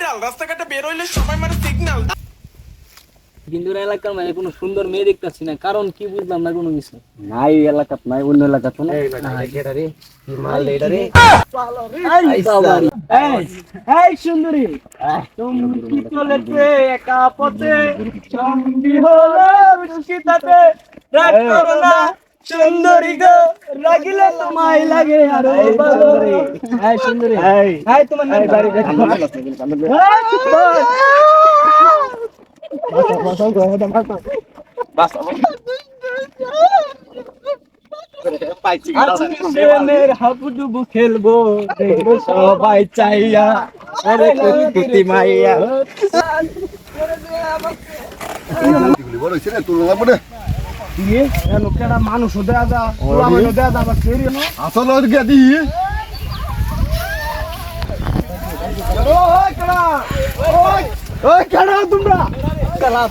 Signal রাস্তাঘাটে বের হইলে সবাই মানে সিগন্যাল বিন্দুর এলাকার মানে কোনো সুন্দর মেয়ে দেখতেছি না কারণ কি বুঝলাম না কোনো কিছু? নাই এলাকাত নাই অন্য এলাকাত না। এই বাবারে। এই, এই সুন্দরী। তুমি কি চলেছে একা পথে? সঙ্গী হলো? রাগ করো না। সুন্দরী গো লাগিলে তোমায় লাগে আরও ভালো। এই সুন্দরী। এই। তোমার নাম কি? হাবুডুবু খেলব। সবাই চাইয়া। আরে কুতি মাইয়া। বড় হইছে না না দিয়ে লোকেরা মানুষ দেয়া যা ওলা মানুষ দেয়া যা বাস করি না? আসল আর কে দি। ওই কেডা ওই। ওই কেডা তোমরা? কেলা।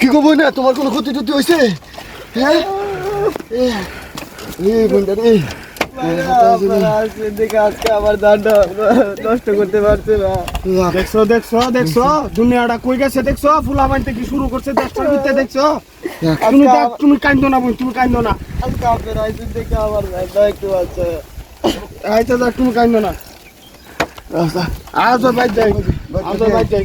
কি কব না? তোমার কোনো ক্ষতি টতি হয়েছে হ্যাঁ? এই বন্ধু রে দেখে আজকে আমার দানটা নষ্ট করতে পারছে না দেখছ দেখছ দেখছ? দুনিয়াটা কই গেছে দেখছ? ফুলা বানতে কি শুরু করছে? দেখছ তুমি দেখ তুমি কান্দো না তুমি কান্দো না। থেকে আমার একটু আছে আইতে দেখ তুমি কান্দো না আজ বাইক যাই। আজ বাইক যাই।